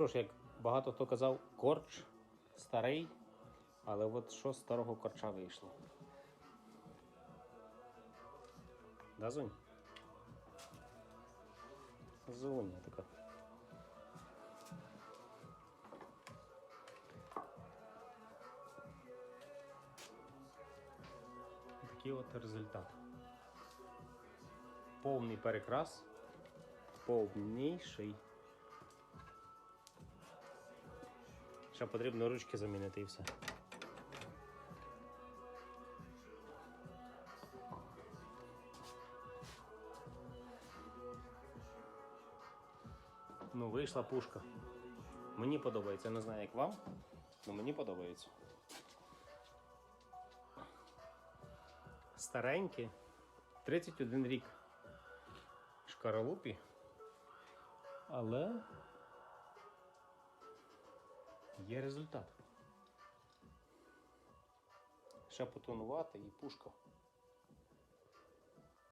Тож, як багато хто казав, корч старий, але от що з старого корча вийшло. Да, Зунь? Зуня така. Такий от результат. Повний перекрас. Повніший. Ще потрібно ручки замінити і все. Ну, вийшла пушка. Мені подобається, Я не знаю, як вам, але мені подобається. Старенькі, 31 рік. Шкаралупі. Але є результат. Ще потонувати і пушка.